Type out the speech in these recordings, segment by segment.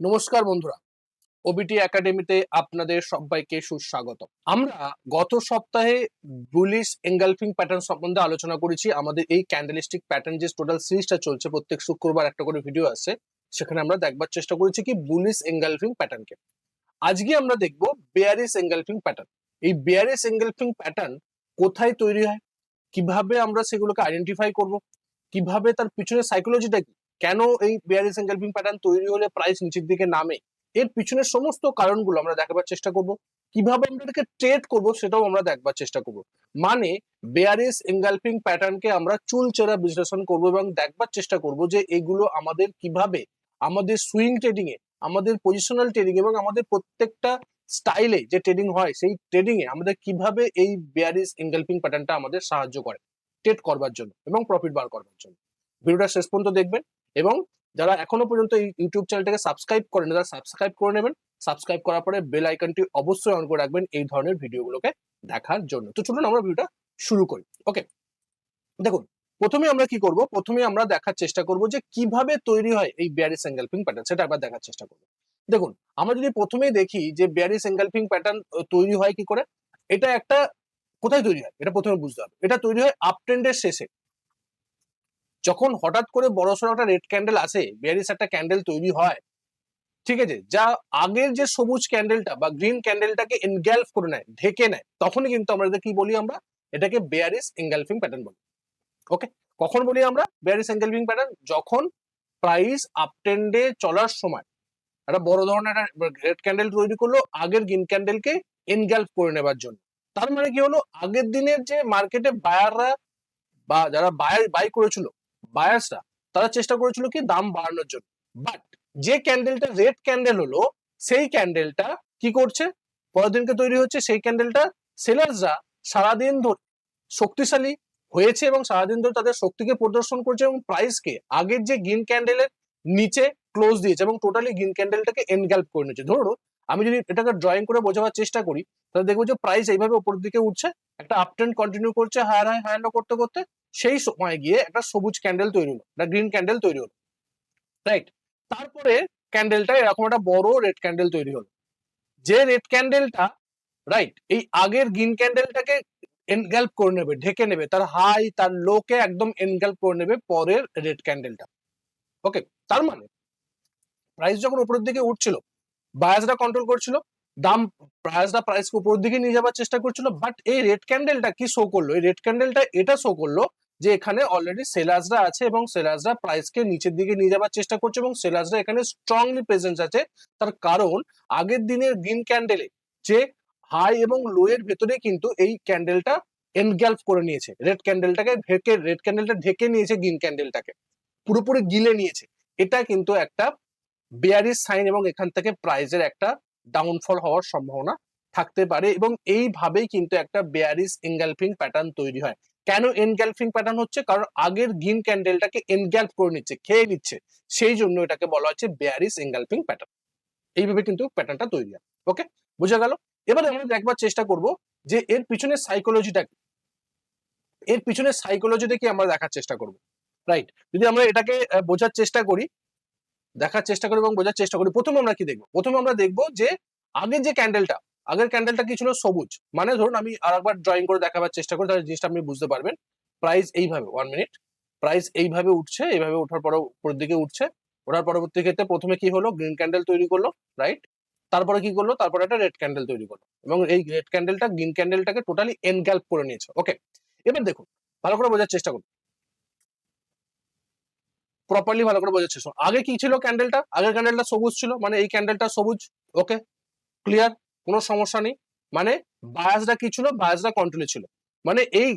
নমস্কার বন্ধুরা। ওবিটি একাডেমিতে আপনাদের সবাইকে সুস্বাগত আমরা গত সপ্তাহে বুলিশ এঙ্গালফিং প্যাটার্ন সম্বন্ধে আলোচনা করেছি। আমাদের এই ক্যান্ডেলিস্টিক প্যাটার্ন যে টোটাল সিরিজটা চলছে, প্রত্যেক শুক্রবার একটা করে ভিডিও আছে। সেখানে আমরা দেখবার চেষ্টা করেছি কি বুলিশ এঙ্গালফিং প্যাটার্নকে আজকে আমরা দেখব বেয়ারিস এঙ্গালফিং প্যাটার্ন এই বেয়ারিস এঙ্গালফিং প্যাটার্ন কোথায় তৈরি হয়? কীভাবে আমরা সেগুলোকে আইডেন্টিফাই করব? কীভাবে তার পিছনে সাইকোলজিটা কি? কেন এই বেয়ারিস এঙ্গেলফিং প্যাটার্ন তৈরি হলে প্রাইস নিচের দিকে নামে? এর পিছনের সমস্ত কারণগুলো আমরা দেখাবার চেষ্টা করব। কীভাবে আমরা এটাকে ট্রেড করব সেটাও আমরা দেখবার চেষ্টা করব। মানে বেয়ারিস এঙ্গালফিং প্যাটার্নকে আমরা চুলচেরা বিশ্লেষণ করব এবং দেখবার চেষ্টা করব যে এগুলো আমাদের কীভাবে, আমাদের সুইং ট্রেডিং এ, আমাদের পজিশনাল ট্রেডিং এবং আমাদের প্রত্যেকটা স্টাইলে যে ট্রেডিং হয়, সেই ট্রেডিং এ আমাদের কীভাবে এই বেয়ারিস এঙ্গালফিং প্যাটার্নটা আমাদের সাহায্য করে ট্রেড করবার জন্য এবং প্রফিট বার করবার জন্য। ভিডিওটা শেষ পর্যন্ত দেখবেন। এবং যারা এখনও পর্যন্ত এই ইউটিউব চ্যানেলটাকে সাবস্ক্রাইব করেন তারা সাবস্ক্রাইব করে নেবেন। সাবস্ক্রাইব করার পরে বেল আইকনটি অবশ্যই অন করে রাখবেন এই ধরনের ভিডিওগুলোকে দেখার জন্য। তো চলুন আমরা ভিডিওটা শুরু করি। ওকে দেখুন, প্রথমে আমরা কি করব? প্রথমে আমরা দেখার চেষ্টা করব যে কীভাবে তৈরি হয় এই বিয়ারিস এঙ্গেলফিং প্যাটার্ন সেটা একবার দেখার চেষ্টা করব। দেখুন, আমরা যদি প্রথমেই দেখি যে বিয়ারিস এঙ্গেলফিং প্যাটার্ন তৈরি হয় কি করে? এটা একটা, কোথায় তৈরি হয়? এটা প্রথমে বুঝতে হবে। এটা তৈরি হয় আপ ট্রেন্ডের শেষে। যখন হঠাৎ করে বড় সড়ো একটা রেড ক্যান্ডেল আসে বিয়ারিস একটা ক্যান্ডেল তৈরি হয়, ঠিক আছে? যা আগের যে সবুজ ক্যান্ডেলটা বা গ্রিন ক্যান্ডেলটাকে এনগ্যালফ করে নেয়, ঢেকে নেয়, তখনই কিন্তু আমরা কি বলি আমরা? এটাকে বেয়ারিস এঙ্গেলফিং প্যাটার্ন বলি ওকে কখন বলি আমরা? বেয়ারিস এঙ্গেলফিং প্যাটার্ন যখন প্রাইস আপট্রেন্ডে চলার সময়, একটা বড় ধরনের একটা রেড ক্যান্ডেল তৈরি করল আগের গ্রিন ক্যান্ডেলকে এনগ্যালফ করে নেবার জন্য। তার মানে কি হলো? আগের দিনের যে মার্কেটে বায়াররা বা যারা বায়ার বাই করেছিল বায়ার্সরা তারা চেষ্টা করেছিল কি দাম বাড়ানোর জন্য। বাট যে ক্যান্ডেলটা রেড ক্যান্ডেল হলো, সেই ক্যান্ডেলটা কি করছে? পরের দিনকে তৈরি হচ্ছে সেই ক্যান্ডেলটা সেলার্সরা সারাদিন ধরে শক্তিশালী হয়েছে এবং সারাদিন ধরে তাদের শক্তিকে প্রদর্শন করছে এবং প্রাইসকে আগের যে গ্রিন ক্যান্ডেলের নিচে ক্লোজ দিয়েছে এবং টোটালি গ্রিন ক্যান্ডেলটাকে এনগ্যাল্প করে নিয়েছে। ধরো আমি যদি এটাকে ড্রয়িং করে বোঝাবার চেষ্টা করি, তাহলে দেখব যে প্রাইস এইভাবে উপরের দিকে উঠছে, একটা আপ ট্রেন্ড কন্টিনিউ করছে হায়ার হাই হায়ার করতে করতে সেই সময় গিয়ে একটা সবুজ ক্যান্ডেল তৈরি হলো, একটা গ্রিন ক্যান্ডেল তৈরি হলো রাইট তারপরে ক্যান্ডেলটা এরকম একটা বড় রেড ক্যান্ডেল তৈরি হলো। যে রেড ক্যান্ডেলটা রাইট এই আগের গ্রিন ক্যান্ডেলটাকে এনগ্যাল্প করে নেবে, ঢেকে নেবে, তার হাই তার লোকে একদম এনগ্যাল্প করে নেবে পরের রেড ক্যান্ডেলটা ওকে তার মানে প্রাইস যখন উপরের দিকে উঠছিল বায়াসরা কন্ট্রোল করছিল, দাম বায়াসরা প্রাইসকে উপরের দিকে নিয়ে যাবার চেষ্টা করছিল বাট এই রেড ক্যান্ডেলটা কি শো করল? এই রেড ক্যান্ডেলটা এটা শো করল যে এখানে অলরেডি সেলার্সরা আছে এবং সেলার্সরা প্রাইসকে নিচের দিকে নিয়ে যাবার চেষ্টা করছে এবং সেলার্সরা এখানে স্ট্রংলি প্রেজেন্স আছে। তার কারণ আগের দিনের গ্রিন ক্যান্ডেলে যে হাই এবং লো এর ভেতরে কিন্তু এই ক্যান্ডেলটা এনগ্যালফ করে নিয়েছে। রেড ক্যান্ডেলটাকে ঢেকে রেড ক্যান্ডেলটা ঢেকে নিয়েছে গ্রিন ক্যান্ডেলটাকে পুরোপুরি গিলে নিয়েছে। এটা কিন্তু একটা বেয়ারিস সাইন এবং এখান থেকে প্রাইজের একটা ডাউনফল হওয়ার সম্ভাবনা থাকতে পারে এবং এইভাবেই কিন্তু একটা বেয়ারিস এনগালফিং প্যাটার্ন তৈরি হয়। কেন এনগ্যালফিং প্যাটার্ন হচ্ছে? কারণ আগের গ্রিন ক্যান্ডেলটাকে এনগ্যালফ করে নিচ্ছে, খেয়ে নিচ্ছে। সেই জন্য এটাকে বলা হচ্ছে বেয়ারিস এনগালফিং প্যাটার্ন এইভাবে কিন্তু প্যাটার্নটা তৈরি হয়। ওকে বোঝা গেল? এবারে আমরা দেখবার চেষ্টা করব যে এর পিছনে সাইকোলজিটা কি? এর পিছনে সাইকোলজিটা কি আমরা দেখার চেষ্টা করব। রাইট যদি আমরা এটাকে বোঝার চেষ্টা করি, দেখার চেষ্টা করি এবং বোঝার চেষ্টা করি, প্রথমে আমরা কি দেখব? প্রথমে আমরা দেখব যে আগের যে ক্যান্ডেলটা আগের ক্যান্ডেলটা কি ছিল? সবুজ। মানে ধরুন আমি আরেকবার ড্রয়িং করে দেখাবার চেষ্টা করি, তাহলে জিনিসটা আপনি বুঝতে পারবেন। প্রাইস এইভাবে ওয়ান মিনিট প্রাইস এইভাবে উঠছে, এইভাবে ওঠার পরে উপরের দিকে উঠছে। ওঠার পরবর্তী ক্ষেত্রে প্রথমে কি হলো? গ্রিন ক্যান্ডেল তৈরি করল রাইট তারপরে কি করল? তারপরে একটা রেড ক্যান্ডেল তৈরি করল। এবং এই রেড ক্যান্ডেলটা গ্রিন ক্যান্ডেলটাকে টোটালি এনগ্যাল্প করে নিয়েছে ওকে এবার দেখুন, ভালো করে বোঝার চেষ্টা করুন। প্রপারলি ভালো করে বোঝার চেষ্টা। আগে কি ছিল ক্যান্ডেলটা আগের ক্যান্ডেলটা সবুজ ছিল মানে এই ক্যান্ডেলটা সবুজ ওকে ক্লিয়ার কোনো সমস্যা নেই। মানে বায়াসটা কি ছিল? বায়াসরা কন্ট্রোলে ছিল। মানে এই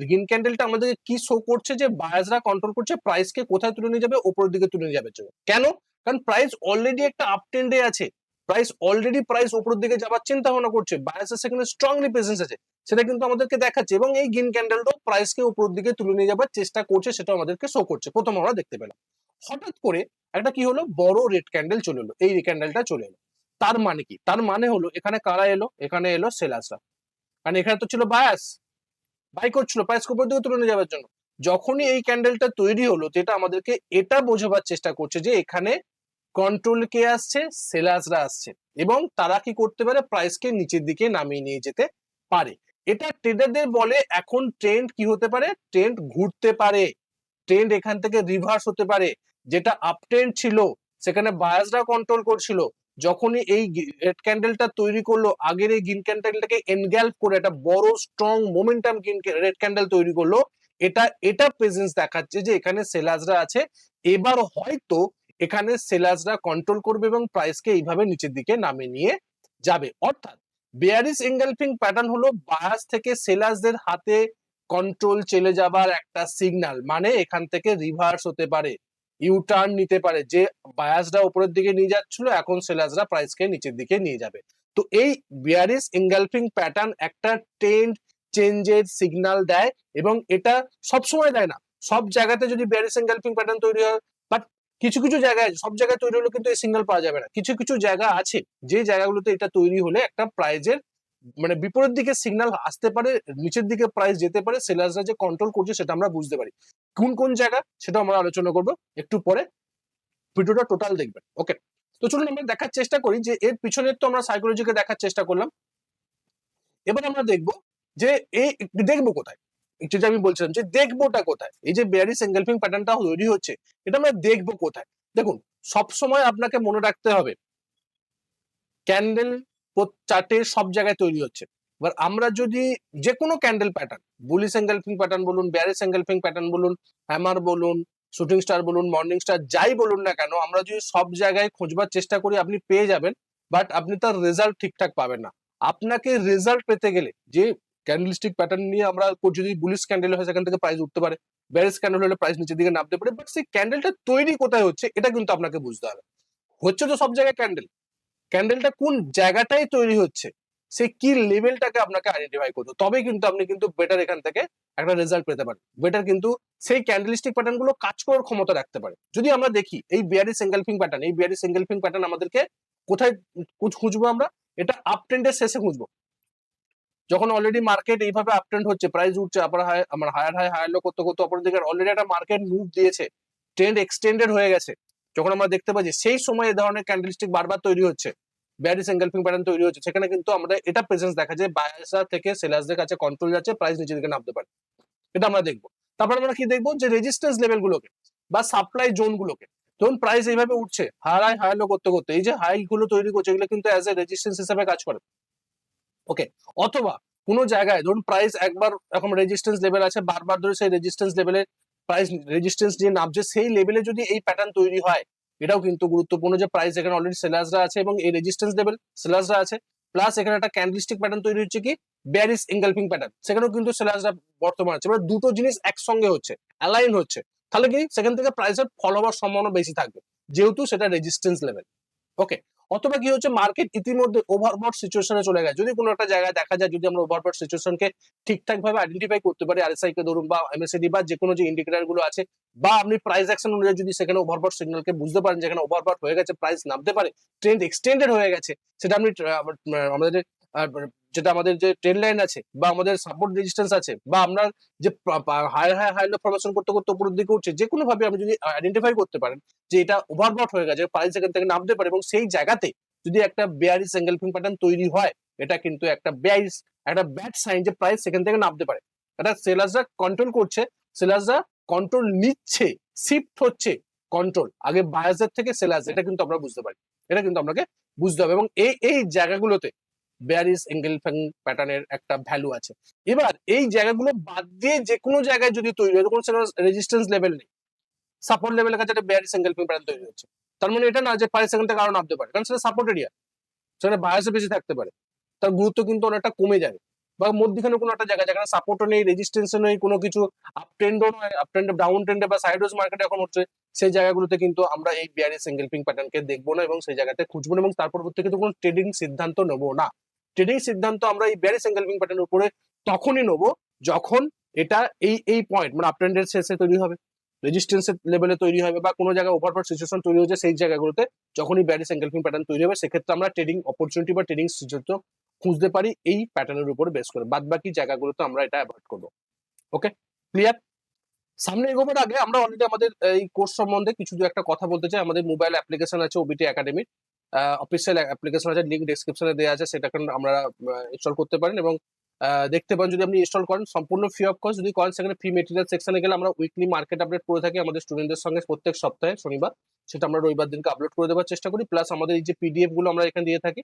গ্রিন ক্যান্ডেলটা আমাদেরকে কি শো করছে যে বায়াসরা কন্ট্রোল করছে? প্রাইসকে কোথায় তুলে নিয়ে যাবে? উপরের দিকে তুলে নিয়ে যাবে। কেন? কারণ প্রাইস অলরেডি একটা আপ ট্রেন্ডে আছে। প্রাইস অলরেডি প্রাইস উপরের দিকে যাবার চিন্তা ভাবনা করছে। বায়াসের সেখানে স্ট্রংলি প্রেজেন্স আছে। সেটা কিন্তু আমাদেরকে দেখাচ্ছে এবং এই গ্রিন ক্যান্ডেলটাও প্রাইসকে উপরের দিকে তুলে নিয়ে যাবার চেষ্টা করছে সেটা আমাদেরকে শো করছে। প্রথম আমরা দেখতে পেলাম। হঠাৎ করে একটা কি হলো? বড় রেড ক্যান্ডেল চলে এলো। এই ক্যান্ডেলটা চলে এলো। তার মানে কি? তার মানে হলো, এখানে কারা এলো? এখানে এলো সেলাসরা কারণ এখানে তো ছিল বায়াস বাই করছিল প্রাইস উপর দিকে তুলে নিয়ে যাওয়ার জন্য। যখনই এই ক্যান্ডেলটা তৈরি হলো যেটা আমাদেরকে এটা বোঝাবার চেষ্টা করছে যে এখানে কন্ট্রোল কে আসছে সেলার্সরা আসছে। এবং তারা কি করতে পারে? প্রাইসকে নিচের দিকে নামিয়ে নিয়ে যেতে পারে। এটা ট্রেডারদের বলে এখন ট্রেন্ড কি হতে পারে? ট্রেন্ড ঘুরতে পারে। ট্রেন্ড এখান থেকে রিভার্স হতে পারে। যেটা আপ ট্রেন্ড ছিল, সেখানে বায়াসরা কন্ট্রোল করছিল। যখনই এই রেড ক্যান্ডেলটা তৈরি করল, আগের এই গ্রিন ক্যান্ডেলটাকে এনগ্যাল্প করে একটা বড় স্ট্রং মোমেন্টাম রেড ক্যান্ডেল তৈরি করল, এটা এটা প্রেজেন্স দেখাচ্ছে যে এখানে সেলার্সরা আছে। এবার হয়তো এখানে সেলার্সরা কন্ট্রোল করবে এবং প্রাইসকে এইভাবে নিচের দিকে নামে নিয়ে যাবে। অর্থাৎ বেয়ারিস এঙ্গেলফিং প্যাটার্ন হলো বায়াস থেকে সেলার্সদের হাতে কন্ট্রোল চলে যাবার একটা সিগন্যাল মানে এখান থেকে রিভার্স হতে পারে। ইউ টার্ন নিতে পারে। যে বায়াসরা উপরের দিকে নিয়ে যাচ্ছিল, এখন সেলার্সরা প্রাইসকে নিচের দিকে নিয়ে যাবে। তো এই বিয়ারিস এঙ্গালফিং প্যাটার্ন একটা ট্রেন্ড চেঞ্জের সিগন্যাল দেয় এবং এটা সবসময় দেয় না। সব জায়গাতে যদি বিয়ারিস এঙ্গালফিং প্যাটার্ন তৈরি হয় বাট কিছু কিছু জায়গায়, সব জায়গায় তৈরি হলে কিন্তু এই সিগন্যাল পাওয়া যাবে না। কিছু কিছু জায়গা আছে, যে জায়গাগুলোতে এটা তৈরি হলে একটা প্রাইজের মানে বিপরীত দিকে সিগন্যাল আসতে পারে, নিচের দিকে প্রাইস যেতে পারে সেলার্সরা যে কন্ট্রোল করছে সেটা আমরা বুঝতে পারি। কোন কোন জায়গা সেটা আমরা আলোচনা করব একটু পরে। ভিডিওটা টোটাল দেখবেন ওকে তো চলুন আমরা দেখার চেষ্টা করি যে এর পিছনের তো আমরা সাইকোলজিকে দেখার চেষ্টা করলাম। এবার আমরা দেখব যে এই দেখব কোথায়। যেটা আমি বলছিলাম যে দেখবোটা কোথায়। এই যে বেয়ারিস এঙ্গেলফিং প্যাটার্নটা তৈরি হচ্ছে, এটা আমরা দেখব কোথায়। দেখুন সব সময় আপনাকে মনে রাখতে হবে ক্যান্ডেল চার্টে সব জায়গায় তৈরি হচ্ছে। এবার আমরা যদি যে কোনো candle pattern bullish engulfing pattern বলুন ব্যারিস এঙ্গেলফিং প্যাটার্ন বলুন হ্যামার বলুন শুটিং স্টার বলুন মর্নিং স্টার যাই বলুন না কেন, আমরা যদি সব জায়গায় খোঁজবার চেষ্টা করি, আপনি পেয়ে যাবেন বাট আপনি তার রেজাল্ট ঠিকঠাক পাবেন না। আপনাকে রেজাল্ট পেতে গেলে, যে ক্যান্ডেলস্টিক প্যাটার্ন নিয়ে আমরা যদি বুলিশ ক্যান্ডেল হয়, সেখান থেকে প্রাইস উঠতে পারে। ব্যারিস ক্যান্ডেল হলে প্রাইস নিচের দিকে নামতে পারে বাট সেই ক্যান্ডেলটা তৈরি কোথায় হচ্ছে, এটা কিন্তু আপনাকে বুঝতে হবে। হচ্ছে তো সব জায়গায় ক্যান্ডেল ক্যান্ডেলটা কোন জায়গাটাই তৈরি হচ্ছে, সে কি লেভেলটাকে আপনাকে আইডেন্টিফাই করতে তবে কিন্তু আপনি কিন্তু বেটার এখান থেকে একটা রেজাল্ট পেতে পারেন। বেটার কিন্তু সেই ক্যান্ডেলিস্টিক প্যাটার্নগুলো কাজ করার ক্ষমতা রাখতে পারে। যদি আমরা দেখি, এই বিয়ারি সিঙ্গেলফিং প্যাটার্ন এই বিয়ারি সিঙ্গেলফিং প্যাটার্ন আমাদেরকে কোথায় খুঁজবো আমরা? এটা আপ ট্রেন্ডের শেষে খুঁজবো। যখন অলরেডি মার্কেট এইভাবে আপ ট্রেন্ড হচ্ছে প্রাইস উঠছে আবার হাই আমার হায়ার হাই হায়ার লো করতে করতে অপর দিকে অলরেডি একটা মার্কেট মুভ দিয়েছে ট্রেন্ড এক্সটেন্ডেড হয়ে গেছে। যখন আমরা দেখতে পাচ্ছি, সেই সময় এই ধরনের ক্যান্ডেলস্টিক বারবার তৈরি হচ্ছে। ব্যারিস এঙ্গেলফিং প্যাটার্ন তৈরি হচ্ছে। সেখানে কিন্তু আমাদের এটা প্রেজেন্স দেখা যায়। বায়াসার থেকে সেলার্সদের কাছে কন্ট্রোল যাচ্ছে প্রাইস নিচের দিকে নামতে পারে। এটা আমরা দেখব। তারপর আমরা কি দেখব? যে রেজিস্ট্যান্স লেভেল গুলোকে বা সাপ্লাই জোন গুলোকে। ধরুন প্রাইস এইভাবে উঠছে হাই লো করতে করতে, এই যে হাই গুলো তৈরি করছে, এগুলো কিন্তু অ্যাজ এ রেজিস্ট্যান্স হিসেবে কাজ করে। ওকে অথবা কোনো জায়গায় ধরুন প্রাইস একবার এখন রেজিস্ট্যান্স লেভেল আছে, বারবার ধরে সেই রেজিস্ট্যান্স লেভেলে প্রাইস রেজিস্ট্যান্স নিয়ে নামছে, সেই লেভেলে যদি এই প্যাটার্ন তৈরি হয় এটাও কিন্তু গুরুত্বপূর্ণ যে প্রাইস এখানে অলরেডি সেলার্সরা আছে এবং এই রেজিস্ট্যান্স লেভেল সেলার্সরা আছে। প্লাস এখানে একটা ক্যান্ডেলস্টিক প্যাটার্ন তৈরি হচ্ছে কি? ব্যারিস এঙ্গেলফিং প্যাটার্ন সেখানেও কিন্তু সেলার্সরা বর্তমান আছে। মানে দুটো জিনিস একসঙ্গে হচ্ছে অ্যালাইন হচ্ছে। তাহলে কি? সেখান থেকে প্রাইসের ফল হওয়ার সম্ভাবনা বেশি থাকবে। যেহেতু সেটা রেজিস্ট্যান্স লেভেল ওকে অথবা কি হচ্ছে মার্কেট ইতিমধ্যে ওভারবট সিচুয়েশনে চলে গেছে। যদি কোনো একটা জায়গায় দেখা যায়, যদি আমরা ওভারবট সিচুয়েশনকে ঠিকঠাক ভাবে আইডেন্টিফাই করতে পারি আরএসআই কে ধরুন বা এমএসএডি বা যে কোনো যে ইন্ডিকেটরগুলো আছে, বা আপনি প্রাইস অ্যাকশন অনুযায়ী যদি সেখানে ওভারবট সিগন্যালকে বুঝতে পারেন, যেখানে ওভারবট হয়ে গেছে প্রাইস নামতে পারে ট্রেন্ড এক্সটেন্ডেড হয়ে গেছে, সেটা আপনি আমাদের যেটা আমাদের যে ট্রেন লাইন আছে বা আমাদের সাপোর্ট রেজিস্ট্যান্স আছে বা আমরা যে হায়ার হায়ার হায়ার ফরমেশন করতে করতে উপরের দিকে উঠছে, যে কোনো ভাবে আপনি যদি আইডেন্টিফাই করতে পারেন যে এটা ওভারবট হয়ে গেছে প্রাইস এখান থেকে নামতে পারে এবং সেই জায়গাতে যদি একটা বেয়ারিস এঙ্গেলফিং প্যাটার্ন তৈরি হয়, এটা কিন্তু একটা বেয়ারিস একটা ব্যাড সাইন যে প্রাইস সেখান থেকে নামতে পারে। এটা সেলার্সরা কন্ট্রোল করছে সেলার্সরা কন্ট্রোল নিচ্ছে শিফট হচ্ছে কন্ট্রোল আগে বায়াসের থেকে সেলার্স এটা কিন্তু আমরা বুঝতে পারি। এটা কিন্তু আপনাকে বুঝতে হবে এবং এই এই জায়গাগুলোতে বেয়ারিস এঙ্গেলফিং প্যাটার্নের একটা ভ্যালু আছে। এবার এই জায়গাগুলো বাদ দিয়ে যে কোনো জায়গায় যদি তৈরি হয়, কোনো রেজিস্ট্যান্স লেভেল নেই। সাপোর্ট লেভেলের কাছে একটা বেয়ারিস এঙ্গেলফিং প্যাটার্ন তৈরি হচ্ছে। তার মানে এটা না যে প্রাইস সেখান থেকে আরও পারে, কারণ সেটা সাপোর্ট এরিয়া সেখানে বায়াসে বেশি থাকতে পারে। তার গুরুত্ব কিন্তু অনেকটা কমে যাবে বা মধ্যখানে কোনো একটা জায়গা, যেখানে সাপোর্টও নেই রেজিস্ট্যান্সও নেই, কোনো কিছু আপ ট্রেন্ডও নয় আপ ট্রেন্ডে ডাউন ট্রেন্ডে বা সাইডওয়েজ মার্কেটে এখন হচ্ছে, সেই জায়গাগুলোতে কিন্তু আমরা এই বিয়ারি সিঙ্গেল পিং প্যাটার্নকে দেখব না এবং সেই জায়গাতে খুঁজবো না এবং তার পরবর্তী কিন্তু কোনো ট্রেডিং সিদ্ধান্ত নেব না। ট্রেডিং সিদ্ধান্ত আমরা এই বিয়ারি সিঙ্গেল প্যাটার্নের উপরে তখনই নেব যখন এটা এই এই পয়েন্ট মানে আপ ট্রেন্ডের শেষে তৈরি হবে। রেজিস্ট্যান্সের লেভেলে তৈরি হবে বা কোনো জায়গায় ওভারপার সিচুয়েশন তৈরি হয়েছে সেই জায়গাগুলোতে যখনই ব্যারিস এঙ্গেলফিং প্যাটার্ন তৈরি হবে সেক্ষেত্রে আমরা ট্রেডিং অপরচুনিটি বা ট্রেডিং সিচুয়েশন খুঁজতে পারি এই প্যাটার্নের উপরে বেস করে। বাদ বাকি জায়গাগুলোতে আমরা এটা অ্যাভয়েড করব। ওকে ক্লিয়ার সামনে এগোবার আগে আমরা অলরেডি আমাদের এই কোর্স সম্বন্ধে কিছু দু একটা কথা বলতে চাই। আমাদের মোবাইল অ্যাপ্লিকেশন আছে ওবিটি একাডেমির অফিসিয়াল অ্যাপ্লিকেশন আছে লিঙ্ক ডিসক্রিপশনে দেওয়া আছে, সেটা আমরা ইনস্টল করতে পারেন এবং দেখতে পারেন যদি আপনি ইনস্টল করেন, সম্পূর্ণ ফ্রি অফ কস্ট যদি করেন, সেখানে ফ্রি মেটেরিয়াল সেকশনে গেলে আমরা উইকলি মার্কেট আপডেট করে থাকি আমাদের স্টুডেন্টদের সঙ্গে প্রত্যেক সপ্তাহে, শনিবার। সেটা আমরা রবিবার দিনকে আপলোড করে দেওয়ার চেষ্টা করি। প্লাস আমাদের এই যে পিডিএফগুলো আমরা এখানে দিয়ে থাকি,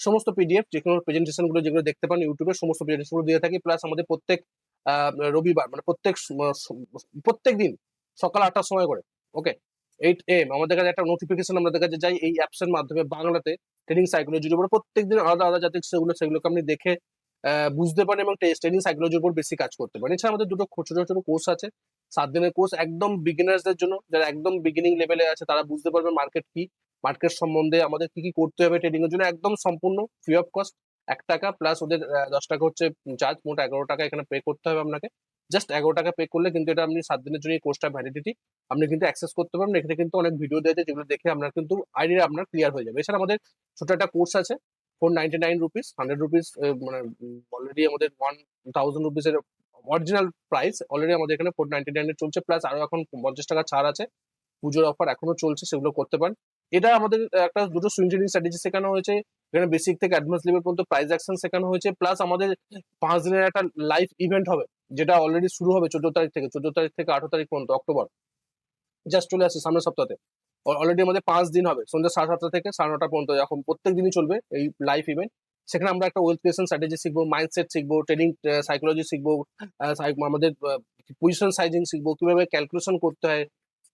সমস্ত পিডিএফ যে কোনো প্রেজেন্টেশনগুলো যেগুলো দেখতে পান ইউটিউবে সমস্ত প্রেজেন্টেশনগুলো দিয়ে থাকি। প্লাস আমাদের প্রত্যেক রবিবার মানে প্রত্যেক প্রত্যেক দিন সকাল আটটার সময় করে ওকে এইট এম আমাদের কাছে একটা নোটিফিকেশন আমাদের কাছে যাই এই অ্যাপস এর মাধ্যমে বাংলাতে ট্রেনিং সাইকোলজির উপর প্রত্যেক দিন আলাদা আলাদা যাতে সেগুলো সেগুলোকে আপনি দেখে বুঝতে পারেন এবং ট্রেনিং সাইকোলজির উপর বেশি কাজ করতে পারেন। এছাড়া আমাদের দুটো ছোট ছোট কোর্স আছে। সাত দিনের কোর্স একদম বিগিনার্সদের জন্য, যারা একদম বিগিনিং লেভেলে আছে, তারা বুঝতে পারবে মার্কেট কি মার্কেট সম্বন্ধে আমাদের কি কি করতে হবে ট্রেডিং এর জন্য। একদম সম্পূর্ণ ফ্রি অফ কস্ট এক টাকা প্লাস ওদের দশ টাকা হচ্ছে চার্জ মোট এগারো টাকা এখানে পে করতে হবে আপনাকে। জাস্ট এগারো টাকা পে করলে কিন্তু এটা আপনি সাত দিনের জন্য এই কোর্সটা ভ্যালিডিটি আপনি কিন্তু অ্যাক্সেস করতে পারবেন। এখানে কিন্তু অনেক ভিডিও দেওয়া যেগুলো দেখে আপনার কিন্তু আইডিয়া আপনার ক্লিয়ার হয়ে যাবে। এছাড়া আমাদের ছোট একটা কোর্স আছে four ninety nine rupees hundred rupees মানে অলরেডি আমাদের ওয়ান থাউজেন্ড রুপিসের অরিজিনাল প্রাইস অলরেডি আমাদের এখানে ফোর নাইনটি নাইনে চলছে। প্লাস আরও এখন পঞ্চাশ টাকা ছাড় আছে। পুজোর অফার এখনও চলছে, সেগুলো করতে পারেন। এটা আমাদের একটা দুটো সুইং ট্রেডিং স্ট্র্যাটেজি শেখানো হয়েছে। এখানে বেসিক থেকে অ্যাডভান্স লেভেল পর্যন্ত প্রাইস অ্যাকশন শেখানো হয়েছে। প্লাস আমাদের পাঁচ দিনের একটা লাইভ ইভেন্ট হবে। যেটা অলরেডি শুরু হবে চোদ্দ তারিখ থেকে, চোদ্দ তারিখ থেকে আঠারো তারিখ পর্যন্ত, অক্টোবর। জাস্ট চলে আসছে সামনের সপ্তাহে অলরেডি আমাদের পাঁচ দিন হবে, সন্ধ্যা সাড়ে সাতটা থেকে সাড়ে নটা পর্যন্ত, এখন প্রত্যেক দিনই চলবে এই লাইভ ইভেন্ট সেখানে আমরা একটা ওয়েলথ ক্রিয়েশন স্ট্র্যাটেজি শিখব মাইন্ডসেট শিখব ট্রেনিং সাইকোলজি শিখব আমাদের পজিশন সাইজিং শিখব, কীভাবে ক্যালকুলেশন করতে হয়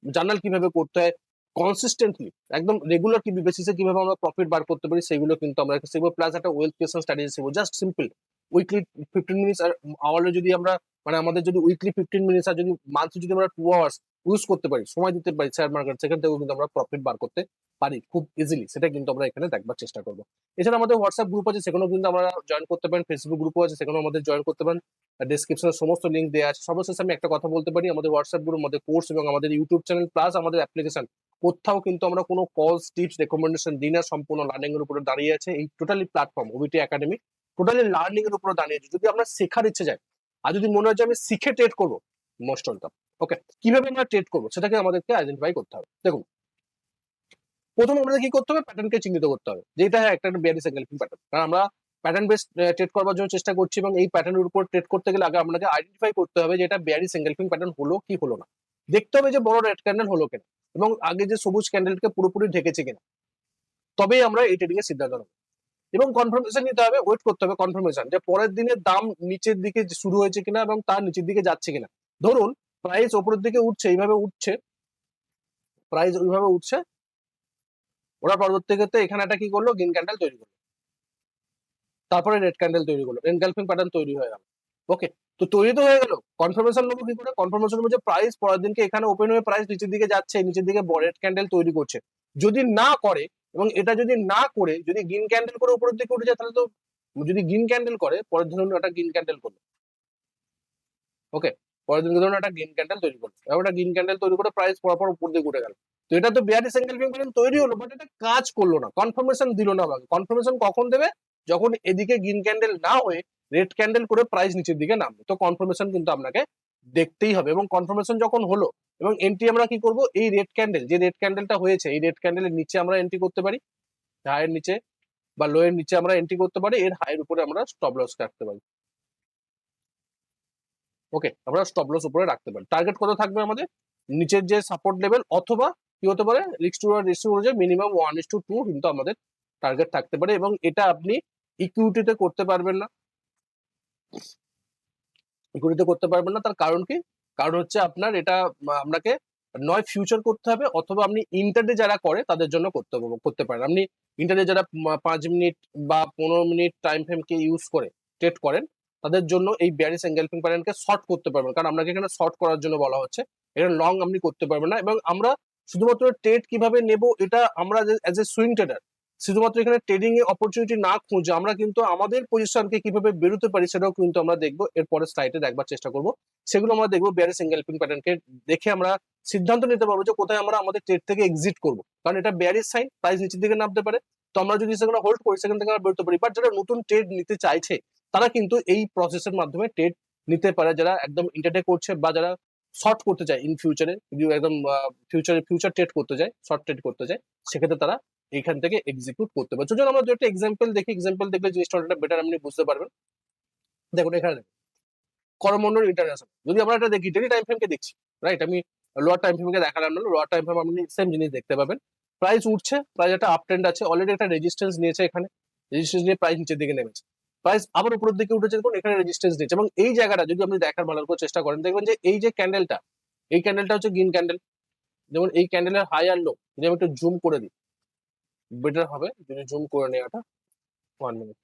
জার্নাল কীভাবে করতে হয় কনসিস্টেন্টলি একদম রেগুলার কি বেসিসে কীভাবে আমরা প্রফিট বার করতে পারি, সেগুলো কিন্তু আমরা শিখব প্লাস একটা ওয়েলথ ক্রিয়েশন স্ট্র্যাটেজি শিখব just simple weekly fifteen minutes আর আওয়ারে যদি আমরা মানে আমাদের যদি উইকলি ফিফটিন মিনিটস আর যদি মান্থলি যদি আমরা টু আওয়ার্স ইউজ করতে পারি, সময় দিতে পারি শেয়ার মার্কেট সেখান থেকেও কিন্তু আমরা প্রফিট বার করতে পারি খুব ইজিলি সেটা কিন্তু আমরা এখানে দেখবার চেষ্টা করব। এছাড়া আমাদের হোয়াটসঅ্যাপ গ্রুপ আছে, সেখানেও কিন্তু আমরা জয়েন করতে পারেন। ফেসবুক গ্রুপও আছে, সেখানেও আমাদের জয়েন করতে পারেন। ডিসক্রিপশনে সমস্ত লিঙ্ক দেওয়া আছে। সর্বশেষে আমি একটা কথা বলতে পারি, আমাদের হোয়াটসঅ্যাপ গ্রুপ আমাদের কোর্স এবং আমাদের ইউটিউব চ্যানেল প্লাস আমাদের অ্যাপ্লিকেশন কোথাও কিন্তু আমরা কোনো কলস টিপস রেকমেন্ডেশন দিই না। সম্পূর্ণ লার্নিং এর উপরে দাঁড়িয়ে আছে। এই totally platform OBT academy totally learning এর উপরে দাঁড়িয়ে আছে। যদি আমরা শেখার ইচ্ছে যায় আর যদি মনে হয় যে আমি শিখে ট্রেড করব মোস্ট ওয়েলকাম ওকে কীভাবে আমরা ট্রেড করব, সেটাকে আমাদেরকে আইডেন্টিফাই করতে হবে। দেখুন, প্রথম আমাদের কি করতে হবে? প্যাটার্নকে চিহ্নিত করতে হবে। যেটা একটা বিয়ারি সেকেন্ড প্যাটার্ন কারণ আমরা প্যাটার্ন বেস ট্রেড করবার জন্য চেষ্টা করছি এবং এই প্যাটার্নের উপর ট্রেড করতে গেলে আগে আপনাকে আইডেন্টিফাই করতে হবে যে এটা বিয়ারি সিঙ্গেল ফিং প্যাটার্ন হলো কি হলো না। দেখতে হবে যে বড় রেড ক্যান্ডেল হলো কিনা। এবং আগে যে সবুজ ক্যান্ডেলকে পুরোপুরি ঢেকেছে কিনা। তবেই আমরা এই ট্রেডিং এর সিদ্ধান্ত নেব। এবং কনফার্মেশন নিতে হবে ওয়েট করতে হবে কনফার্মেশন যে পরের দিনের দাম নিচের দিকে শুরু হয়েছে কিনা এবং তার নিচের দিকে যাচ্ছে কিনা। ধরুন প্রাইস ওপরের দিকে উঠছে, এইভাবে উঠছে প্রাইস ওইভাবে উঠছে, ওরা পরবর্তী ক্ষেত্রে এখানে একটা কি করল? গ্রিন ক্যান্ডেল তৈরি করল। তারপরে রেড ক্যান্ডেল তৈরি করল। এনগালফিং প্যাটার্ন তৈরি হয়ে গেল। ওকে তো তৈরি তো হয়ে গেল। কনফার্মেশন নেব কি করে? কনফার্মেশন যে প্রাইস পরের দিনকে এখানে ওপেন হয়ে প্রাইস নিচের দিকে যাচ্ছে, নিচের দিকে রেড ক্যান্ডেল তৈরি করছে। যদি না করে এবং এটা যদি না করে, যদি গ্রিন ক্যান্ডেল করে উপরের দিকে উঠে যায়, তাহলে তো যদি গ্রিন ক্যান্ডেল করে, পরের ধরুন একটা গ্রিন ক্যান্ডেল করল। ওকে পরের দিন ধরুন একটা গ্রিন ক্যান্ডেল তৈরি করল। এবার একটা গ্রিন ক্যান্ডেল তৈরি করে প্রাইস পরপর উপর দিকে উঠে গেল। তো এটা তো বিয়ারি সিঙ্গেল প্যাটার্ন তৈরি হলো বাট এটা কাজ করল না। কনফার্মেশন দিল না আমাকে। কনফার্মেশন কখন দেবে? যখন এদিকে গ্রিন ক্যান্ডেল না হয়ে রেড ক্যান্ডেল করে প্রাইস নিচের দিকে নামবে। তো কনফার্মেশন কিন্তু আপনাকে দেখতেই হবে এবং কনফার্মেশন যখন হলো এবং এন্ট্রি আমরা কি করব? এই রেড ক্যান্ডেল যে রেড ক্যান্ডেলটা হয়েছে, এই রেড ক্যান্ডেলের নিচে আমরা এন্ট্রি করতে পারি। হাইয়ের নিচে বা লোয়ের নিচে আমরা এন্ট্রি করতে পারি, এর হাইয়ের উপরে আমরা স্টপ লস রাখতে পারি। ওকে আমরা স্টপ লস উপরে রাখতে পারি। টার্গেট কত থাকবে আমাদের? নিচের যে সাপোর্ট লেভেল অথবা কি হতে পারে? রিক্স টু রিক্স টু অনুযায়ী minimum one is to two কিন্তু আমাদের টার্গেট থাকতে পারে এবং এটা আপনি ইকুইটিতে করতে পারবেন না। ইকুইটিতে করতে পারবেন না। তার কারণ কি? কারণ হচ্ছে আপনার এটা আপনাকে নয় ফিউচার করতে হবে অথবা আপনি ইন্টারডে যারা করে তাদের জন্য করতে করতে পারেন। আপনি ইন্টারডে যারা পাঁচ মিনিট বা পনেরো মিনিট টাইম ফ্রেমকে ইউজ করে ট্রেড করেন, তাদের জন্য এই বিয়ারিস এঙ্গেলফিং প্যাটার্নকে শর্ট করতে পারবেন। কারণ আপনাকে এখানে শর্ট করার জন্য বলা হচ্ছে। এটা লং আপনি করতে পারবেন না এবং আমরা শুধুমাত্র ট্রেড কীভাবে নেব এটা আমরা অ্যাজ এ সুইং ট্রেডার শুধুমাত্র এখানে ট্রেডিং এ অপরচুনিটি না খুঁজে আমরা কিন্তু আমাদের পজিশনকে কীভাবে বেরোতে পারি সেটাও কিন্তু আমরা দেখব। এরপরে স্লাইডে দেখবার চেষ্টা করব। সেগুলো আমরা দেখব বিয়ারিস এঙ্গেলফিং প্যাটার্নকে দেখে আমরা সিদ্ধান্ত নিতে পারব যে কোথায় আমরা আমাদের ট্রেড থেকে এক্সিট করব। কারণ এটা বিয়ারিস সাইন প্রাইস নিচের দিকে নামতে পারে। তো আমরা যদি সেখানে হোল্ড করি, সেখান থেকে আমরা বেরোতে পারি। বাট যারা নতুন ট্রেড নিতে চাইছে, তারা কিন্তু এই প্রসেসের মাধ্যমে ট্রেড নিতে পারে। যারা একদম ইন্টারটে করছে বা যারা শর্ট করতে চায় ইন ফিউচারে একদম ফিউচারে ফিউচার ট্রেড করতে যায় শর্ট ট্রেড করতে যায় সেক্ষেত্রে তারা এইখান থেকে এক্সিকিউট করতে পারে। যদি আমরা একটা এক্সাম্পল দেখি। এক্সাম্পল দেখলে জিনিসটা অনেকটা বেটার আপনি বুঝতে পারবেন। দেখুন, এখানে করমন্ডল ইন্টারন্যাশনাল যদি আমরা এটা দেখি ডেলি টাইম ফ্রেমকে দেখছি রাইট আমি লোয়ার টাইম ফ্রেমকে দেখালাম না। লোয়ার টাইম ফ্রেম আপনি সেম জিনিস দেখতে পাবেন। প্রাইস উঠছে প্রাইস একটা আপ ট্রেন্ড আছে। অলরেডি একটা রেজিস্ট্যান্স নিয়েছে এখানে। রেজিস্ট্যান্স নিয়ে প্রাইস নিচের দিকে নেমেছে। প্রাইস আবার উপরের দিকে উঠেছে, দেখুন, এখানে রেজিস্ট্যান্স নিয়েছে এবং এই জায়গাটা যদি আপনি দেখার ভালো করে চেষ্টা করেন, দেখবেন যে এই যে ক্যান্ডেলটা এই ক্যান্ডেলটা হচ্ছে গ্রিন ক্যান্ডেল যেমন এই ক্যান্ডেলের হাই আর লো যদি আমি একটু জুম করে দিই। বেটার হবে যদি জুম করে নেওয়াটা ওয়ান মিনিট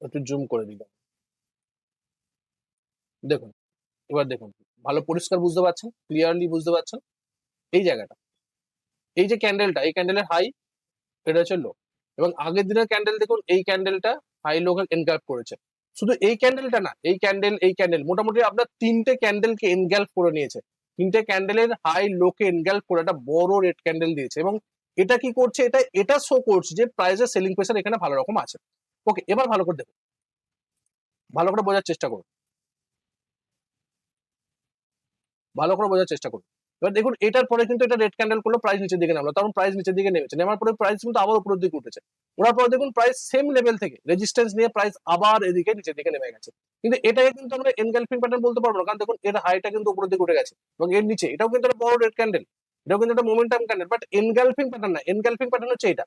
একটু জুম করে দিলাম। দেখুন, এবার দেখুন, ভালো পরিষ্কার বুঝতে পারছেন ক্লিয়ারলি বুঝতে পারছেন? এই জায়গাটা, এই যে ক্যান্ডেলটা এই ক্যান্ডেলের হাই এটা হচ্ছে লো এবং আগের দিনের ক্যান্ডেল দেখুন, এই ক্যান্ডেলটা হাই লো এনগ্যাপ করেছে। শুধু এই ক্যান্ডেলটা না, এই ক্যান্ডেল এই ক্যান্ডেল মোটামুটি আপনার তিনটে ক্যান্ডেলকে এনগ্যাল্প করে নিয়েছে। তিনটে ক্যান্ডেলের হাই লোকে এনগ্যাল করে একটা বড় রেড ক্যান্ডেল দিয়েছে এবং এটা কি করছে? এটা এটা শো করছে যে প্রাইসের সেলিং প্রেসার এখানে ভালো রকম আছে। ওকে এবার ভালো করে দেখো ভালো করে বোঝার চেষ্টা করো ভালো করে বোঝার চেষ্টা করুন। এবার দেখুন, এটার পরে কিন্তু এটা রেড ক্যান্ডেল করল প্রাইস নিচের দিকে নামলো। তখন প্রাইস নিচের দিকে নেমেছে। নেওয়ার পরে প্রাইস কিন্তু আবার উপরের দিকে উঠেছে। ওনার পরে দেখুন প্রাইস সেম লেভেল থেকে রেজিস্ট্যান্স নিয়ে প্রাইস আবার এদিকে নিচের দিকে নেমে গেছে। কিন্তু এটাকে কিন্তু আমরা এনগালফিং প্যাটার্ন বলতে পারব না, কারণ দেখুন, এর হাইটা কিন্তু উপরের দিকে উঠে গেছে এবং এর নিচে। এটাও কিন্তু একটা বড় রেড ক্যান্ডেল এটাও কিন্তু একটা momentum candle but engulfing pattern না। এনগালফিং প্যাটার্ন হচ্ছে এটা।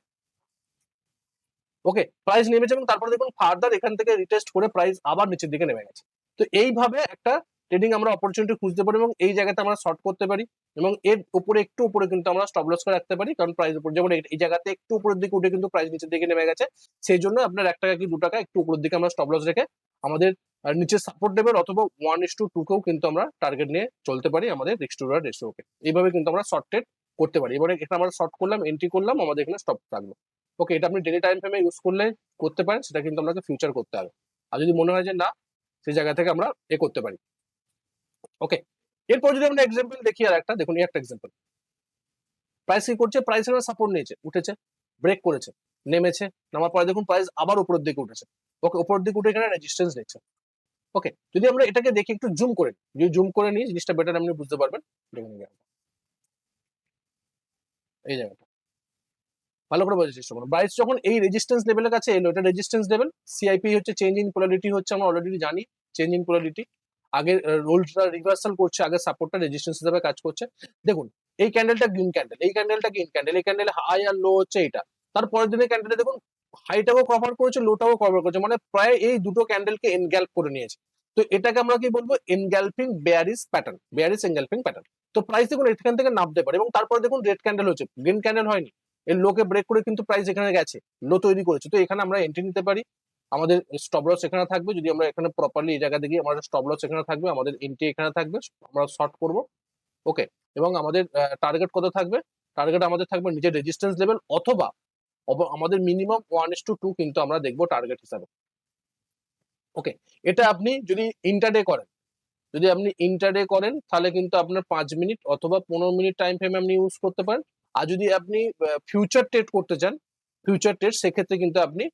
ওকে প্রাইস নেমেছে এবং তারপরে দেখুন ফার্দার এখান থেকে রিটেস্ট করে প্রাইস আবার নিচের দিকে নেমে গেছে। তো এইভাবে একটা ট্রেডিং আমরা অপরচুনিটি খুঁজতে পারি এবং এই জায়গাতে আমরা শর্ট করতে পারি এবং এর উপরে একটু উপরে কিন্তু আমরা স্টপ লস করে রাখতে পারি। কারণ প্রাইস উপর যেমন এই- জায়গাতে একটু উপরের দিকে উঠে কিন্তু প্রাইস নিচের দিকে নেমে গেছে। সেই জন্য আপনার এক টাকা কি দু টাকা একটু উপরের দিকে আমরা স্টপ লস রেখে আমাদের নিচে সাপোর্ট লেভেল অথবা one is to two two কিন্তু আমরা টার্গেট নিয়ে চলতে পারি আমাদের রিক্স টু রেশিওকে এইভাবে কিন্তু আমরা শর্ট ট্রেড করতে পারি। এবারে এখানে আমরা শর্ট করলাম এন্ট্রি করলাম, আমাদের এখানে স্টপ থাকল ওকে এটা আপনি ডেলি টাইম ফ্রেমে ইউজ করলে করতে পারেন, সেটা কিন্তু আপনাকে ফিউচার করতে হবে। আর যদি মনে হয় যে না, সেই জায়গা থেকে আমরা এ করতে পারি। ওকে এরপর যদি আমরা এক্সাম্পল দেখি আর একটা দেখুন একটা এক্সাম্পল প্রাইস কি করছে? প্রাইস এখানে সাপোর্ট নিয়েছে উঠেছে ব্রেক করেছে নেমেছে নামার পরে দেখুন প্রাইস আবার উপরের দিকে উঠেছে। ওকে উপরের দিকে উঠে এখানে রেজিস্ট্যান্স নিচ্ছে। ওকে যদি আমরা এটাকে দেখি একটু জুম করে নিই, যদি জুম করে নিই জিনিসটা বেটার আপনি বুঝতে পারবেন। দেখুন এই জায়গাটা। এই জায়গাটা। ভালো করে বোঝার চেষ্টা করুন। প্রাইস যখন এই রেজিস্ট্যান্স লেভেলের কাছে এলো এটা রেজিস্ট্যান্স লেভেল সিআইপি হচ্ছে চেঞ্জ ইন পোলারিটি হচ্ছে আমরা অলরেডি জানি চেঞ্জ ইন পোলারিটি আগে রোলটা রিভার্সাল করছে, আগে সাপোর্টটা রেজিস্ট্যান্স হিসেবে কাজ করছে। দেখুন, এই ক্যান্ডেলটা গ্রিন ক্যান্ডেল এই ক্যান্ডেলটা গ্রিন ক্যান্ডেল এই ক্যান্ডেল হাই আর লো হচ্ছে এটা। তারপরের দিনের ক্যান্ডেলে দেখুন হাইটাও কভার করেছে লোটাও কভার করেছে মানে প্রায় এই দুটো ক্যান্ডেলকে এনগ্যাল্প করে নিয়েছে। তো এটাকে আমরা কি বলব? Engulfing bearish pattern bearish engulfing pattern তো প্রাইস দেখুন, এখান থেকে নামতে পারে, এবং তারপরে দেখুন রেড ক্যান্ডেল হচ্ছে গ্রিন ক্যান্ডেল হয়নি। এর লোকে ব্রেক করে কিন্তু প্রাইস এখানে গেছে লো তৈরি করেছে। তো এখানে আমরা এন্ট্রি নিতে পারি। আমাদের স্টপ লস এখানে থাকবে। যদি আমরা এখানে প্রপারলি এই জায়গা দেখি আমাদের স্টপ লস এখানে থাকবে, আমাদের এন্ট্রি এখানে থাকবে, আমরা শর্ট করব। ওকে এবং আমাদের টার্গেট কত থাকবে? টার্গেট আমাদের থাকবে নিজের রেজিস্ট্যান্স লেভেল অথবা আমাদের minimum one is to two কিন্তু আমরা দেখব টার্গেট হিসাবে। ওকে এটা আপনি যদি ইন্টারডে করেন, যদি আপনি ইন্টারডে করেন, তাহলে কিন্তু আপনার পাঁচ মিনিট অথবা পনেরো মিনিট টাইম ফ্রেম আপনি ইউজ করতে পারেন। আর যদি আপনি ফিউচার ট্রেড করতে চান ফিউচার ট্রেড সেক্ষেত্রে কিন্তু আপনি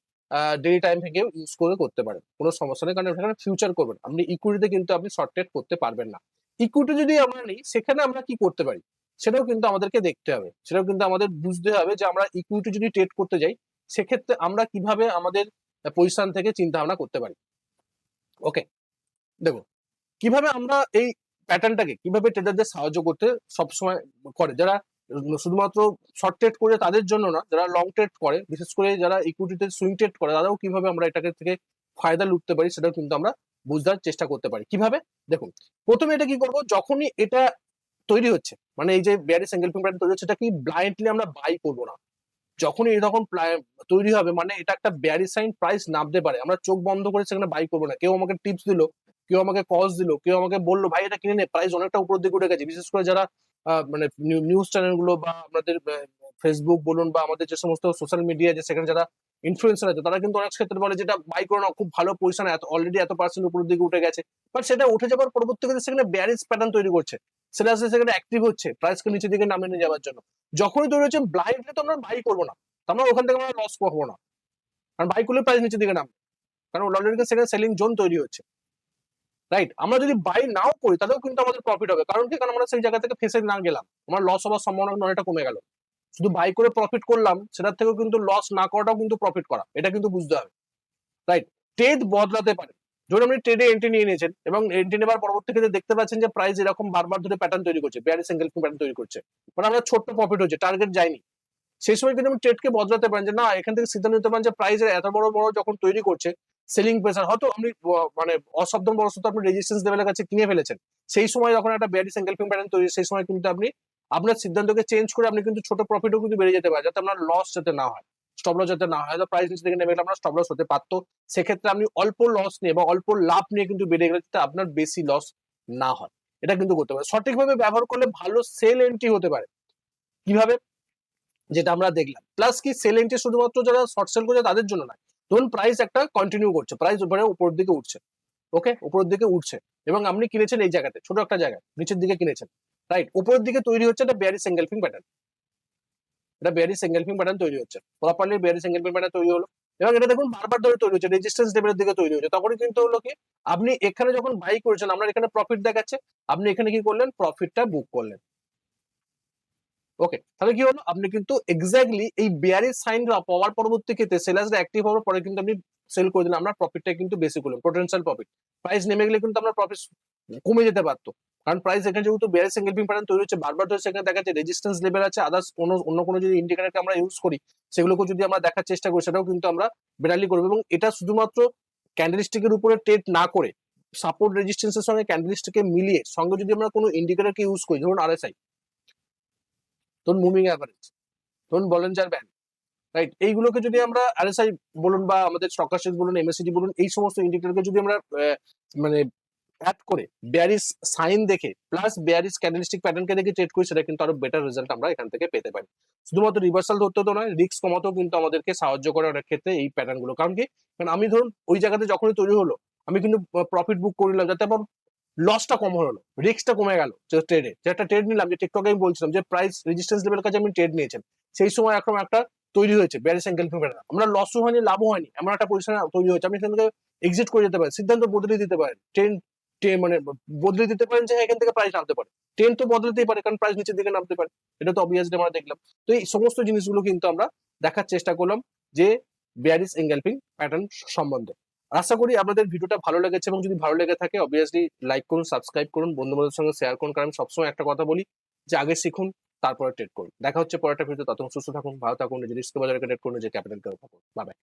ডেলি টাইম থেকে ইউজ করে করতে পারেন। কোনো সমস্যা নেই, কারণ এখানে ফিউচার করবেন আপনি ইকুইটিতে কিন্তু আপনি শর্ট ট্রেড করতে পারবেন না। ইকুইটি যদি আমরা নিই, সেখানে আমরা কি করতে পারি? সেটাও কিন্তু আমাদেরকে দেখতে হবে। সেটাও কিন্তু আমাদের বুঝতে হবে যে আমরা ইকুইটি যদি ট্রেড করতে যাই, সেক্ষেত্রে আমরা কীভাবে আমাদের পজিশন থেকে চিন্তা ভাবনা করতে পারি? ওকে দেখুন, কীভাবে আমরা এই প্যাটার্নটাকে কীভাবে ট্রেডারদের সাহায্য করতে সবসময় করে? যারা শুধুমাত্র শর্ট ট্রেড করে তাদের জন্য না, যারা লং ট্রেড করে, বিশেষ করে যারা ইকুইটিতে সুইং ট্রেড করে, তারাও কীভাবে আমরা এটাকে থেকে ফায়দা লুটতে পারি সেটাও কিন্তু আমরা বুঝার চেষ্টা করতে পারি। কীভাবে? দেখুন, প্রথমে এটা কি করব? যখনই এটা তৈরি হচ্ছে মানে এই যে বিয়ারি সিঙ্গেল ফিং তৈরি হচ্ছে এটা কি ব্লাইন্ডলি আমরা বাই করব না। যখনই এরকম তৈরি হবে মানে এটা একটা ব্যারি সাইন প্রাইস নামতে পারে। আমরা চোখ বন্ধ করে সেখানে বাই করব না। কেউ আমাকে টিপস দিল, কেউ আমাকে কজ দিল, কেউ আমাকে বলল, ভাই, এটা কিনে নে। প্রাইস অনেকটা উপর দিকে উঠে গেছে। বিশেষ করে যারা মানে নিউজ চ্যানেলগুলো বা আমাদের ফেসবুক বলুন বা আমাদের যে সমস্ত সোশ্যাল মিডিয়া যে সেখানে যারা ইনফ্লুয়েন্সার আছে, তারা কিন্তু অনেক ক্ষেত্রে বলে যেটা বাই করে না, খুব ভালো পজিশন এত অলরেডি এত পার্সেন্ট উপরের দিকে উঠে গেছে। বাট সেটা উঠে যাওয়ার পরবর্তীতে সেখানে ব্যারিজ প্যাটার্ন তৈরি করছে। সেটা সেখানে অ্যাক্টিভ হচ্ছে প্রাইসকে নিচের দিকে নামিয়ে নিয়ে যাওয়ার জন্য। যখনই তৈরি হচ্ছে ব্লাইন্ডলি তো আমরা বাই করব না। আমরা ওখান থেকে আমরা লস করব না। কারণ বাই করলে প্রাইস নিচের দিকে নামবে। কারণ অলরেডি সেখানে সেলিং জোন তৈরি হচ্ছে। রাইট আমরা যদি বাই নাও করি তাহলেও কিন্তু আমাদের প্রফিট হবে। কারণ কি? কারণ আমরা সেই জায়গা থেকে ফেসে না গেলাম। আমার লস হওয়ার সম্ভাবনা অনেকটা কমে গেল। শুধু বাই করে প্রফিট করলাম, সেটার থেকেও কিন্তু লস না করাটাও কিন্তু প্রফিট করা। এটা কিন্তু বুঝতে হবে। রাইট ট্রেড বদলাতে পারে। ধরুন আপনি ট্রেডে এন্ট্রি নিয়ে নিয়েছেন এবং এন্ট্রি নেবার পরবর্তী ক্ষেত্রে দেখতে পাচ্ছেন যে প্রাইস এরকম বারবার ধরে প্যাটার্ন তৈরি করছে। বেয়ারি সিঙ্গেল প্যাটার্ন তৈরি করছে। মানে আমরা ছোট্ট প্রফিট হচ্ছে টার্গেট যায়নি। সেই সময় কিন্তু আপনি ট্রেডকে বদলাতে পারেন যে, না, এখান থেকে সিদ্ধান্ত নিতে পারেন যে প্রাইসের এত বড় বড় যখন তৈরি করছে সেলিং প্রেসার হয়তো আপনি মানে অসাবধান বরসত আপনি রেজিস্ট্যান্স লেভেলের কাছে কিনে ফেলেছেন। সেই সময় যখন একটা বেয়ারি সিঙ্গেল প্যাটার্ন তৈরি, সেই সময় কিন্তু আপনি, আপনার সিদ্ধান্তকে চেঞ্জ করে আপনি কিন্তু ছোট প্রফিটও কিন্তু বেড়ে যেতে পারে, যাতে আপনার লস যাতে না হয়। স্টপ লস যাতে না হয় প্রাইস নিচে থেকে নেমে গেলে আপনার স্টপ লস হতে পারতো। সেক্ষেত্রে আপনি অল্প লস নিয়ে বা অল্প লাভ নিয়ে কিন্তু বেড়ে গেলে যাতে আপনার বেশি লস না হয়। এটা কিন্তু করতে পারে। সঠিকভাবে ব্যবহার করলে ভালো সেল এন্ট্রি হতে পারে। কীভাবে? যেটা আমরা দেখলাম। প্লাস কি সেল এন্ট্রি শুধুমাত্র যারা শর্ট সেল করছে তাদের জন্য নয়। ধরুন প্রাইস একটা কন্টিনিউ করছে। প্রাইস উপরে উপরের দিকে উঠছে। ওকে উপরের দিকে উঠছে। এবং আপনি কিনেছেন এই জায়গাতে, ছোট একটা জায়গায়, নিচের দিকে কিনেছেন। রাইট উপরের দিকে তৈরি হচ্ছে একটা বেয়ারি সিঙ্গেলফিং প্যাটার্ন এটা বেয়ারি সিঙ্গেলফিং প্যাটার্ন তৈরি হচ্ছে। প্রপারলি বেয়ারি সিঙ্গেলফিং প্যাটার্ন তৈরি হলো। এবং এটা দেখুন বারবার ধরে তৈরি হচ্ছে রেজিস্ট্যান্স লেভেলের দিকে তৈরি হচ্ছে। তখনই কিন্তু হলো কি, আপনি এখানে যখন বাই করেছেন, আপনার এখানে প্রফিট দেখাচ্ছে। আপনি এখানে কি করলেন? প্রফিটটা বুক করলেন। ওকে তাহলে কি হলো? আপনি কিন্তু এক্স্যাক্টলি এই বেয়ারি সাইন পাওয়ার পরবর্তী ক্ষেত্রে সেলার্সরা অ্যাক্টিভ হওয়ার পরে কিন্তু আপনি সেল করে দিলেন। আপনার প্রফিটটা কিন্তু বেশি করলেন পোটেনশিয়াল প্রফিট প্রাইস নেমে গেলে কিন্তু আপনার প্রফিট কমে যেতে পারতো। কারণ প্রাইস এখানে যেহেতু বেয়ারি সিঙ্গেল পিং প্যাটার্ন তৈরি হচ্ছে, বারবার ধরে সেখানে দেখা যাচ্ছে রেজিস্ট্যান্স লেভেল আছে আদার্স কোনো, অন্য কোনো যদি ইন্ডিকেটারকে আমরা ইউজ করি সেগুলোকে যদি আমরা দেখার চেষ্টা করি, সেটাও কিন্তু আমরা বেরালি করব। এবং এটা শুধুমাত্র ক্যান্ডেলস্টিকের উপরে ট্রেড না করে সাপোর্ট রেজিস্ট্যান্সের সঙ্গে ক্যান্ডেলস্টিকে মিলিয়ে, সঙ্গে যদি আমরা কোনো ইন্ডিকেটারকে ইউজ করি, ধরুন আরএসআই ধরুন মুভিং অ্যাভারেজ ধরুন বলেঞ্জার ব্যান্ড রাইট এইগুলোকে যদি আমরা আরএসআই বলুন বা আমাদের স্টকাস্টিক বলুন এমএসসিডি বলুন, এই সমস্ত ইন্ডিকেটরকে যদি আমরা মানে অ্যাড করে বেয়ারিস সাইন দেখে প্লাস বেয়ারিস ক্যান্ডেলস্টিক প্যাটার্নকে দেখে ট্রেড করি, সেটা কিন্তু আরও বেটার রেজাল্ট আমরা এখান থেকে পেতে পারি। শুধুমাত্র রিভার্সাল ধরতে তো নয় রিস্ক কমাতেও কিন্তু আমাদেরকে সাহায্য করে অনেক ক্ষেত্রে এই প্যাটার্নগুলো। কারণ কি? কারণ আমি ধরুন, ওই জায়গাতে যখনই তৈরি হলো, আমি কিন্তু প্রফিট বুক করলাম যাতে আমার লসটা কম হলো রিস্কটা কমে গেল ট্রেডে যে একটা ট্রেড নিলাম, যে টিকটকে আমি বলছিলাম, যে প্রাইস রেজিস্ট্যান্স লেভেলের কাছে আমি ট্রেড নিয়েছেন সেই সময় এখন একটা তৈরি হয়েছে ব্যারিস সিঙ্গেল প্যাটার্ন আমরা লসও হয়নি, লাভও হয়নি, এমন একটা পজিশন তৈরি হয়েছে। আপনি এখান থেকে এক্সিট করে যেতে পারেন, সিদ্ধান্ত বদলে দিতে পারেন ট্রেন মানে বদলে দিতে পারেন যে এখান থেকে প্রাইস নামতে পারে। ট্রেন তো বদলাতেই পারে, কারণ প্রাইস নিচের দিকে নামতে পারে। এটা তো অবভিয়াসলি আমরা দেখলাম। তো এই সমস্ত জিনিসগুলো কিন্তু আমরা দেখার চেষ্টা করলাম যে বেয়ারিস এঙ্গেলপিং প্যাটার্ন সম্বন্ধে। আশা করি আপনাদের ভিডিওটা ভালো লেগেছে এবং যদি ভালো লেগে থাকে অবভিয়াসলি লাইক করুন সাবস্ক্রাইব করুন বন্ধু বান্ধবের সঙ্গে শেয়ার করুন, কারণ সবসময় একটা কথা বলি যে আগে শিখুন, তারপরে ট্রেড করুন। দেখা হচ্ছে পরেরটা ভিডিও ততক্ষণ সুস্থ থাকুন, ভালো থাকুন, নিজের রিস্ক বাজারকে ট্রেড করুন যে ক্যাপিটাল থাকুন বাই